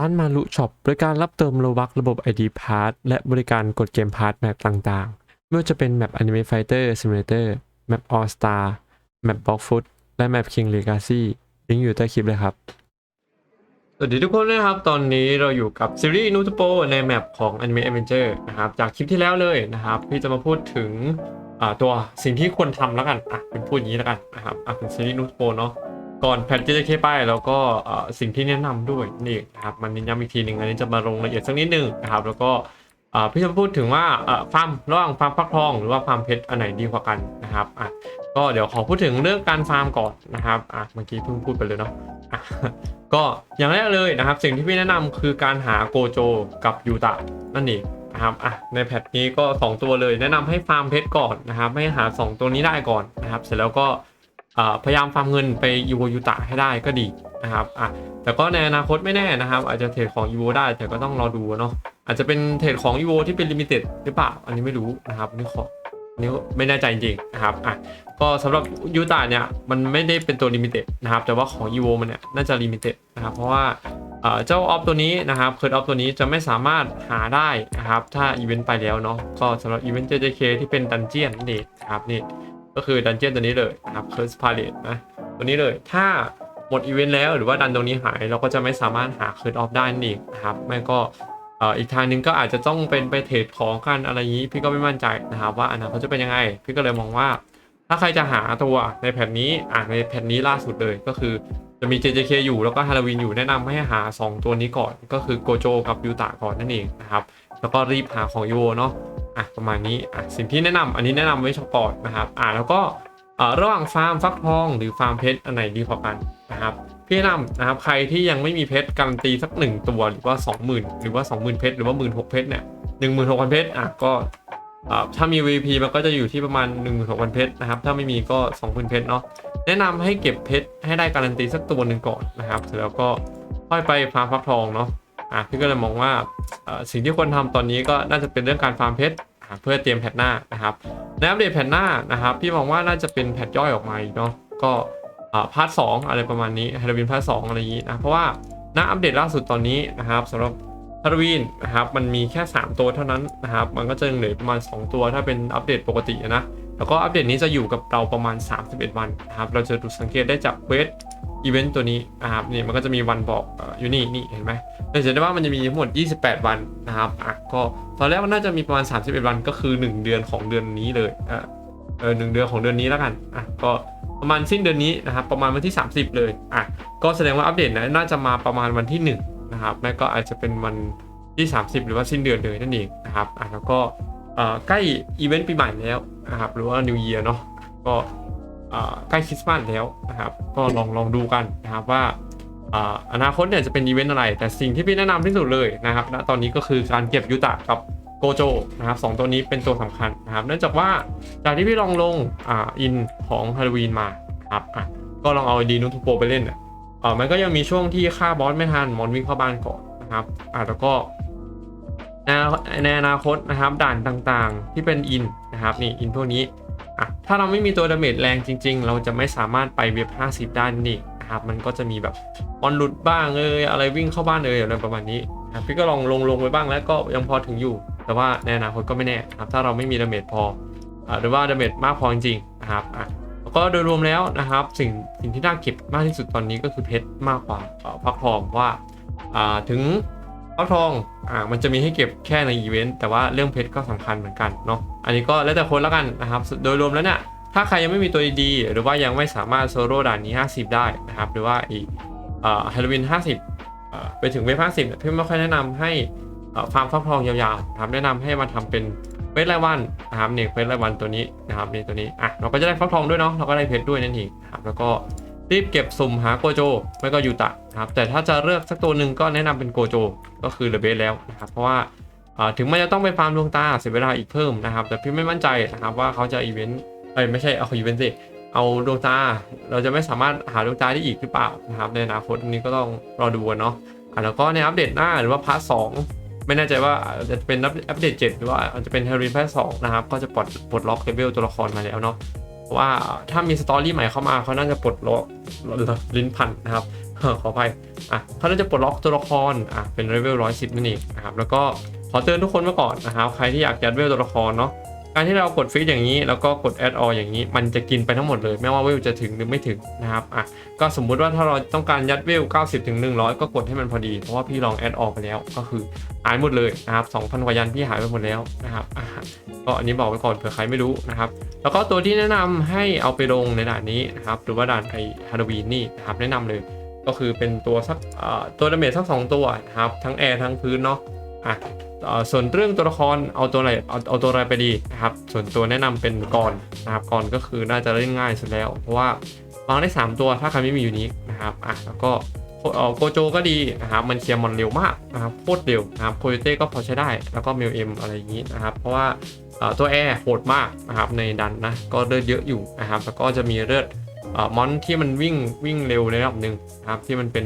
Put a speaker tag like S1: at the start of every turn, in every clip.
S1: ร้านมารุช็อปบริการรับเติมโลบักระบบ ID p a s s และบริการกดเกมพาร์ทแมปต่างๆ ไม่ว่าจะเป็นแมป Anime Fighter Simulator แมป All Star แมป Block Foot และแมป King Legacy ลิงก์อยู่ใต้คลิปเลยครับ สวัสดีทุกคนนะครับ ตอนนี้เราอยู่กับซีรีส์นูตโปในแมปของ Anime Avenger นะครับ จากคลิปที่แล้วเลยนะครับพี่จะมาพูดถึงตัวสิ่งที่ควรทำแล้วกันอะเป็นพูดอย่างนี้แล้วกันนะครับอะเป็นซีรีส์นูตโปเนาะ ก่อนแพท JJK ไปแล้วก็สิ่งที่แนะนำด้วยนี่นะครับมันเน้นย้ำอีกทีหนึ่งอันนี้จะมาลงรายละเอียดสักนิดหนึ่งนะครับ แล้วก็พี่จะพูดถึงว่าฟาร์มระหว่างฟาร์มฟักทองหรือว่าฟาร์มเพชรอันไหนดีกว่ากันนะครับอะก็เดี๋ยวขอพูดถึงเรื่องการฟาร์มก่อนนะครับอะเมื่อกี้เพิ่งพูดไปเลยเนาะอะก็อย่างแรกเลยนะครับ สิ่งที่พี่แนะนำคือการหาโกโจกับยูตะนั่นเองนะครับอะในแพทนี้ก็ 2 ตัวเลย แนะนำให้ฟาร์มเพชรก่อนนะครับให้หา 2 ตัวนี้ได้ก่อนนะครับ เสร็จแล้วก็ พยายามฟาร์มเงินไปยูโวยูตะให้ได้ก็ดีนะครับอะแต่ก็ในอนาคตไม่แน่นะครับ อาจจะเทรดของยูโวได้แต่ก็ต้องรอดูเนาะอาจจะเป็นเทรดของยูโวที่เป็นลิมิเต็ดหรือเปล่า อันนี้ไม่รู้นะครับนี่ขอนนี้ไม่แน่ใจจริงๆนะครับอะก็สำหรับยูตาเนี่ยมันไม่ได้เป็นตัวลิมิเต็ดนะครับแต่ว่าของ e v o มันเนี่ยน่าจะลิมิเต็ดนะครับเพราะว่าเจ้าออฟตัวนี้นะครับเคิร์ดออฟตัวนี้จะไม่สามารถหาได้นะครับถ้าอีเวนต์ไปแล้วเนาะก็สำหรับอีเวนต์ JJK ที่เป็นดันเจียนนั่นะครับนี่ ก็คือดันเจียนตัวนี้เลยนะครับเคิร์สพาเลตนะตัวนี้เลยถ้าหมดอีเวนต์แล้วหรือว่าดันตรงนี้หายเราก็จะไม่สามารถหาเคิร์ดออฟได้นั่นเองนะครับไม่ก็อีกทางหนึ่งก็อาจจะต้องเป็นไปเทรดของกันอะไรอย่างนี้ พี่ก็ไม่มั่นใจนะครับว่าอนาคตจะเป็นยังไง พี่ก็เลยมองว่า ถ้าใครจะหาตัวในแผ่นนี้อ่าในแผ่นนี้ล่าสุดเลยก็คือจะมี JJK อยู่แล้วก็ฮา l ล w ีนอยู่แนะนำให้หา 2 ตัวนี้ก่อน ก็คือโกโจกับยูตะก่อนนั่นเองนะครับแล้วก็รีบหาของยูเนาะ อะประมาณนี้อะสิ่งที่แนะนำอันนี้แนะนำไว้เฉพาะนะครับอ่าแล้วก็ระหว่างฟาร์มฟักทองหรือฟาร์มเพชรอันไหนดีกว่ากันนะครับพี่แนะนำนะครับใครที่ยังไม่มีเพชรการันตีสักหนึ่งตัวหรือว่า 20,000 หรือว่า 20,000 เพชรหรือว่า 16,000เพชรเนี่ย16,000 เพชรอะก็ถ้ามี VP มันก็จะอยู่ที่ประมาณ 16,000 เพชรนะครับถ้าไม่มีก็ 20,000 เพชรเนาะแนะนำให้เก็บเพชรให้ได้การันตีสักตัวหนึ่งก่อนนะครับเสร็จแล้วก็ค่อยไปฟาร์มฟักทองเนาะอะพี่ก็เลยมองว่าสิ่งที่ควรทำตอนนี้ก็น่าจะเป็นเรื่องการฟาร์มเพชร เพื่อเตรียมแพทหน้านะครับในอัปเดตแพทหน้านะครับพี่มองว่าน่าจะเป็นแพทย่อยออกมาอีกเนาะก็พาร์ทสองอะไรประมาณนี้ฮาโลวีนพาร์ทสองอะไรอย่างนี้นะเพราะว่าณอัปเดตล่าสุดตอนนี้นะครับสำหรับฮาโลวีนนะครับมันมีแค่ 3 ตัวเท่านั้นนะครับมันก็จะเหลือประมาณ 2 ตัวถ้าเป็นอัปเดตปกตินะแล้วก็อัปเดตนี้จะอยู่กับเราประมาณ 31 วันนะครับเราจะดูสังเกตได้จากเควส อีเวนต์ตัวนี้นะครับนี่มันก็จะมีวันบอกอยู่นี่นี่เห็นไหมเราจะเห็นได้ว่ามันจะมีทั้งหมด 28 วันนะครับอะก็ตอนแรกมันน่าจะมีประมาณ 31 วันก็คือ 1 เดือนของเดือนนี้เลยเออเออหนึ่งเดือนของเดือนนี้แล้วกันอะก็ประมาณสิ้นเดือนนี้นะครับประมาณวันที่ 30 เลยอะก็แสดงว่าอัปเดตนะน่าจะมาประมาณวันที่1นะครับไม่ก็อาจจะเป็นวันที่ 30 หรือว่าสิ้นเดือนเลยนั่นเองนะครับอะแล้วก็เอ่อใกล้อีเวนต์ปีใหม่แล้วนะครับหรือว่า New Year เนาะก็ ใกล้คริสต์มาสแล้วนะครับ ก็ลองลองดูกันนะครับว่าอนาคตเนี่ยจะเป็นอีเวนต์อะไร แต่สิ่งที่พี่แนะนำที่สุดเลยนะครับณตอนนี้ก็คือการเก็บยูตะกับโกโจนะครับสองตัวนี้เป็นตัวสำคัญนะครับ เนื่องจากว่าจากที่พี่ลองลงอ่าอินของฮาโลวีนมาครับอะก็ลองเอาดีนูทูโปไปเล่นอะเออมันก็ยังมีช่วงที่ฆ่าบอสไม่ทันมอนวิ่งเข้าบ้านก่อนนะครับอะแล้วก็ในในอนาคตนะครับด่านต่างๆที่เป็นอินนะครับนี่อินพวกนี้ อะถ้าเราไม่มีตัวดาเมจแรงจริง ๆ เราจะไม่สามารถไปเว็บ50 ด้นั่นเองนะครับมันก็จะมีแบบมอนหลุดบ้างเอยอะไรวิ่งเข้าบ้านเอยอะไรประมาณนี้นะพี่ก็ลองลงลงไปบ้างแล้วก็ยังพอถึงอยู่ แต่ว่าในอนาคตก็ไม่แน่ครับถ้าเราไม่มีดาเมจพอหรือว่าดาเมจมากพอจริงๆนะครับอะแล้วก็โดยรวมแล้วนะครับสิ่งสิ่งที่น่าเก็บมากที่สุดตอนนี้ก็คือเพชรมากกว่าเอ่อฟักทองว่าถึง ฟักทองอ่ามันจะมีให้เก็บแค่ในอีเวนต์แต่ว่าเรื่องเพชรก็สำคัญเหมือนกันเนาะอันนี้ก็แล้วแต่คนแล้วกันนะครับ โดยรวมแล้วเนี่ยถ้าใครยังไม่มีตัวดีๆหรือว่ายังไม่สามารถโซโล่ด่านนี้ 50 ได้นะครับ หรือว่าอีฮาโลวีน50เอ่อไปถึงเวฟ50เนี่ยพี่ไม่ค่อยแนะนำให้เอ่อฟาร์มฟักทองยาวๆนะครับแนะนำให้มาทำเป็นเฟสรายวันนะครับเนี่ยเฟสรายวันตัวนี้นะครับนี่ตัวนี้อะเราก็จะได้ฟักทองด้วยเนาะเราก็ได้เพชรด้วยนั่นเองครับแล้วก็ รีบเก็บสุ่มหาโกโจไม่ก็ยูตะนะครับแต่ถ้าจะเลือกสักตัวหนึ่งก็แนะนำเป็นโกโจ ก็คือเดอะเบสแล้วนะครับเพราะว่าถึงมันจะต้องไปฟาร์มดวงตาเสียเวลาอีกเพิ่มนะครับ แต่พี่ไม่มั่นใจนะครับว่าเขาจะอีเวนต์เอ้ยไม่ใช่เอาอีเวนต์สิเอาดวงตาเราจะไม่สามารถหาดวงตาได้อีกหรือเปล่านะครับในอนาคตอันนี้ก็ต้องรอดูเนาะแล้วก็ในอัปเดตหน้าหรือว่าพาร์ทสองไม่แน่ใจว่าจะเป็นอัปเดต7หรือว่าอาจจะเป็นเฮโรอีนแพทสองนะครับก็จะปลดปลดล็อกเลเวลตัวละครมาแล้วเนาะ ว่าถ้ามีสตอรี่ใหม่เข้ามาเขาน่าจะปลดล็อกลิ้นพันนะครับขออภัยอะเขาน่าจะปลดล็อกตัวละครอะเป็นเลเวล110นั่นเองนะครับแล้วก็ขอเตือนทุกคนไว้ก่อนนะครับใครที่อยากจัดเวลตัวละครเนาะ การที่เรากดฟีดอย่างนี้ แล้วก็กดแอดอออย่างนี้ มันจะกินไปทั้งหมดเลย ไม่ว่าเวจะถึงหรือไม่ถึงนะครับอะก็สมมุติว่าถ้าเราต้องการยัดเว90ถึง100 ก็กดให้มันพอดี เพราะว่าพี่ลองแอดออไปแล้ว ก็คือหายหมดเลยนะครับ2,000กว่ายันพี่หายไปหมดแล้วนะครับอะก็อันนี้บอกไว้ก่อนเผื่อใครไม่รู้นะครับแล้วก็ตัวที่แนะนำให้เอาไปลงในด่านนี้นะครับหรือว่าด่านไอฮาโลวีนนี่นะครับแนะนำเลยก็คือเป็นตัวสักตัวดาเมจสักสองตัวนะครับทั้งแอร์ทั้งพื้นเนาะ อะส่วนเรื่องตัวละครเอาตัวอะไรเอาเอาตัวอะไรไปดีนะครับส่วนตัวแนะนำเป็นกรนะครับกรก็คือน่าจะเล่นง่ายสุดแล้ว เพราะว่าวางได้ 3 ตัวถ้าใครไม่มียูนิคนะครับอะแล้วก็โกโจก็ดีนะครับมันเคลียร์มอนเร็วมากนะครับโคตรเร็วนะครับโคโยเต้ก็พอใช้ได้แล้วก็เมลเอ็มอะไรอย่างนี้นะครับเพราะว่าตัวแอร์โหดมากนะครับในดันนะก็เลือดเยอะอยู่นะครับแล้วก็จะมีเลือด มอนที่มันวิ่งวิ่งเร็วในระดับหนึ่งนะครับที่มันเป็น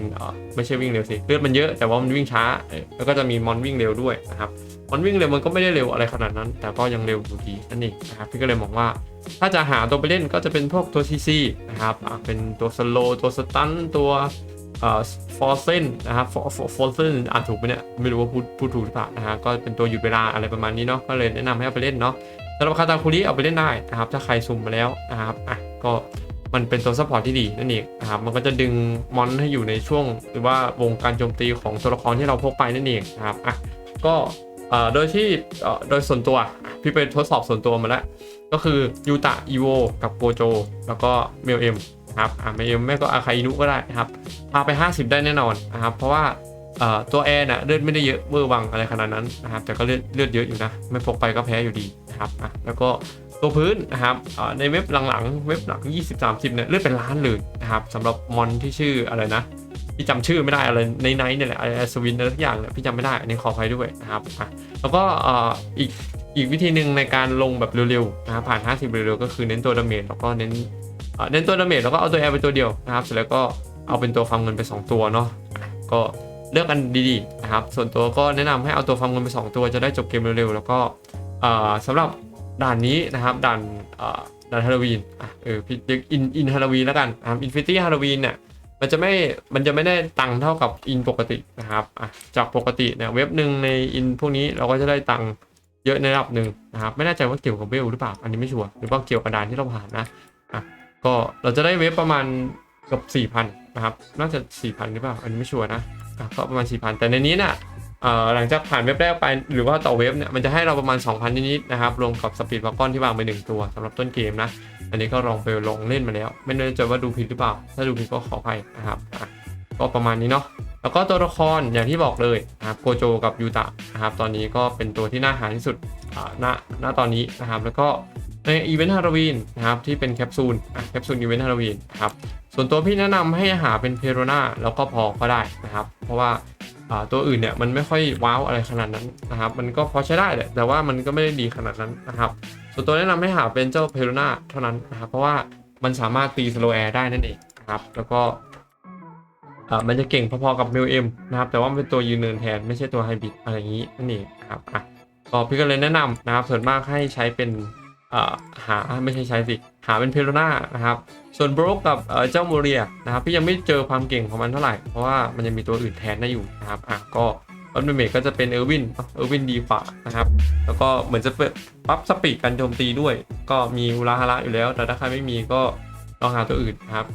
S1: ไม่ใช่วิ่งเร็วสิเลือดมันเยอะแต่ว่ามันวิ่งช้าแล้วก็จะมีมอนวิ่งเร็วด้วยนะครับมอนวิ่งเร็วมันก็ไม่ได้เร็วอะไรขนาดนั้น แต่ก็ยังเร็วอยู่ดีนั่นเองนะครับพี่ก็เลยมองว่า ถ้าจะหาตัวไปเล่นก็จะเป็นพวกตัวซีซีนะครับเป็นตัวสโลตัวสตันตัวเอ่อฟอร์เซนนะครับฟอร์ฟอร์เซนอ่านถูกไหมเนี่ยไม่รู้ว่าพูดพูดถูกหรือเปล่านะฮะก็เป็นตัวหยุดเวลาอะไรประมาณนี้เนาะก็เลยแนะนำให้เอาไปเล่นเนาะสำหรับคาตาคุริเอาไปเล่นได้นะครับถ้าใครซุ่มมาแล้วนะครับอะก็ มันเป็นตัวซัพพอร์ตที่ดีนั่นเองนะครับมันก็จะดึงมอนให้อยู่ในช่วง หรือว่าวงการโจมตีของตัวละครที่เราพกไปนั่นเองนะครับอะก็โดยที่โดยส่วนตัวพี่ไปทดสอบส่วนตัวมาแล้ว ก็คือยูตะอีโวกับโกโจ แล้วก็เมลเอ็มนะครับอะเมลเอ็มแม่ก็อาคาอินุก็ได้นะครับพาไป 50 ได้แน่นอนนะครับเพราะว่าตัวแอร์น่ะเลือดไม่ได้เยอะเวอร์วังอะไรขนาดนั้นนะครับแต่ก็เลือดเลือดเยอะอยู่นะ ไม่พกไปก็แพ้อยู่ดีนะครับอะแล้วก็ ตัวพื้นนะครับในเว็บหลังๆ เว็บหลัง 20-30 เนี่ยเลื่อดเป็นล้านเลยนะครับสำหรับมอนที่ชื่ออะไรนะพี่จำชื่อไม่ได้อะไรในไนท์เนี่ยแหละอะไรสวินอะไรทุกอย่างเนี่ยพี่จำไม่ได้อันนี้ขออภัยด้วยนะครับอะแล้วก็อ,อีกอีกวิธีหนึ่งในการลงแบบเร็วๆนะครับผ่าน 50 เร็วๆก็คือเน้นตัวดาเมจแล้วก็เน้นเน้นตัวดาเมจแล้วก็เอาตัวแอร์ไปตัวเดียวนะครับเสร็จแล้วก็เอาเป็นตัวฟาร์มเงินไป 2 ตัวเนาะก็เลือกกันดีๆนะครับส่วนตัวก็แนะนำให้เอาตัวฟาร์มเงินไป 2 ตัวจะได้จบเกมเร็วๆแล้วก็สำหรับ ด่านนี้นะครับด่านอ่อด่านฮาโลวีนอะเออพี่เรียกอินอินฮาโลวีนแล้วกันนะครับอินฟินิตี้ฮาโลวีนเนี่ยมันจะไม่มันจะไม่ได้ตังค์เท่ากับอินปกตินะครับอะจากปกติเนี่ยเว็บหนึ่งในอินพวกนี้เราก็จะได้ตังค์เยอะในระดับหนึ่งนะครับไม่แน่ใจว่าเกี่ยวกับเวลหรือเปล่าอันนี้ไม่ชัวร์หรือว่าเกี่ยวกับด่านที่เราผ่านนะอะก็เราจะได้เวฟประมาณเกือบสี่พันนะครับน่าจะสี่พันหรือเปล่าอันนี้ไม่ชัวร์นะอะก็ประมาณสี่พันแต่ในนี้เนี่ย หลังจากผ่านเว็บแรกไปหรือว่าต่อเว็บเนี่ยมันจะให้เราประมาณ 2,000 นิดๆนะครับรวมกับสปีดวากอนที่วางไปหนึ่งตัวสำหรับต้นเกมนะ อันนี้ก็ลองไปลองเล่นมาแล้ว ไม่แน่ใจว่าดูผิดหรือเปล่า ถ้าดูผิดก็ขออภัยนะครับก็ประมาณนี้เนาะแล้วก็ตัวละครอย่างที่บอกเลยนะครับโกโจกับยูตะนะครับตอนนี้ก็เป็นตัวที่น่าหาที่สุดณณตอนนี้นะครับแล้วก็ในอีเวนต์ฮาโลวีนนะครับที่เป็นแคปซูลอะแคปซูลอีเวนต์ฮาโลวีนนะครับส่วนตัวพี่แนะนำให้หาเป็นเพโรนาแล้วก็พอก็ได้นะครับเพราะว่า ตัวอื่นเนี่ยมันไม่ค่อยว้าวอะไรขนาดนั้นนะครับ มันก็พอใช้ได้แหละแต่ว่ามันก็ไม่ได้ดีขนาดนั้นนะครับ ส่วนตัวแนะนำให้หาเป็นเจ้าเพโรนาเท่านั้นนะครับ เพราะว่ามันสามารถตีสโลแอร์ได้นั่นเองนะครับ แล้วก็มันจะเก่งพอๆกับ m ม l M นะครับ แต่ว่าเป็นตัวยืนเนินแทนไม่ใช่ตัวไฮบริดอะไรอย่างนี้นั่นเองนะครับอะก็พี่ก็เลยแนะนำนะครับส่วนมากให้ใช้เป็น หาไม่ใช่ใช้สิ หาเป็นเพโรนานะครับ ส่วนโบรกกับเจ้าโมเรียนะครับพี่ยังไม่เจอความเก่งของมันเท่าไหร่ เพราะว่ามันยังมีตัวอื่นแทนได้อยู่นะครับอะก็ออนเมกก็จะเป็นเออร์วิน เออร์วินดีกว่านะครับ แล้วก็เหมือนจะเปิดปั๊บสปีดการโจมตีด้วย ก็มีอุราฮาระอยู่แล้ว แต่ถ้าใครไม่มีก็ลองหาตัวอื่นนะครับ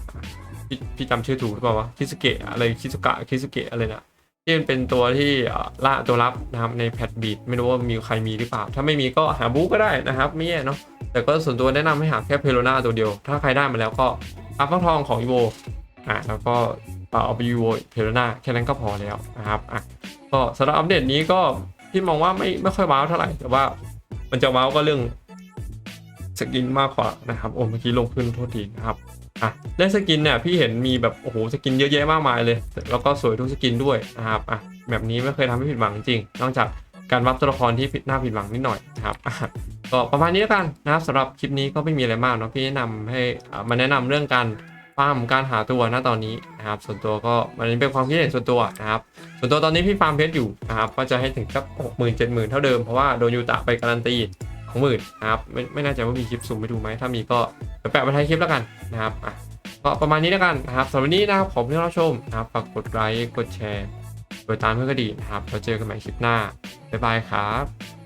S1: พี่พี่จำชื่อถูกหรือเปล่าวะ คิสเกะอะไร คิสุกะ คิสเกะอะไรนะ ที่มันเป็นตัวที่ล่าตัวรับนะครับในแพทบีดไม่รู้ว่ามีใครมีหรือเปล่า ถ้าไม่มีก็หาบูก็ได้นะครับไม่แย่เนาะแต่ก็ส่วนตัวแนะนำให้หาแค่เพโลนาตัวเดียว ถ้าใครได้มาแล้วก็อัพฟักทองของอีโวอะแล้วก็เอาไปอีโวเพโลนาแค่นั้นก็พอแล้วนะครับอะก็สำหรับอัปเดตนี้ก็พี่มองว่าไม่ไม่ค่อยว้าวเท่าไหร่แต่ว่ามันจะว้าวก็เรื่องสกินมากกว่านะครับโอ้เมื่อกี้ลงขึ้นโทษทีนะครับ อะเรื่องสกินเนี่ยพี่เห็นมีแบบโอ้โหสกินเยอะแยะมากมายเลย แล้วก็สวยทุกสกินด้วยนะครับอะแบบนี้ไม่เคยทำให้ผิดหวังจริง นอกจากการวับตัวละครที่น้าผิดหวังนิดหน่อยนะครับก็ประมาณนี้แล้วกันนะครับสำหรับคลิปนี้ก็ไม่มีอะไรมากเนาะพี่แนะนำให้มาแนะนำเรื่องการฟาร์มการหาตัวณตอนนี้นะครับส่วนตัวก็มันเป็นความคิดเห็นส่วนตัวนะครับส่วนตัวตอนนี้พี่ฟาร์มเพชรอยู่นะครับก็จะให้ถึงสักหกหมื่นเจ็ดหมื่นเท่าเดิมเพราะว่าโดนยูตะไปการันตีของหมื่นนะครับไม่ไม่แน่ใจว่ามีคลิปซูมไปดูไหมถ้ามีก็ แปะไว้ท้ายคลิปแล้วกันนะครับอะก็ประมาณนี้แล้วกันนะครับสำหรับวันนี้นะครับผมที่รับชมนะครับฝากกดไลค์กดแชร์กดตามเพื่อนก็ดีนะครับเราเจอกันใหม่คลิปหน้าบ๊ายบายครับ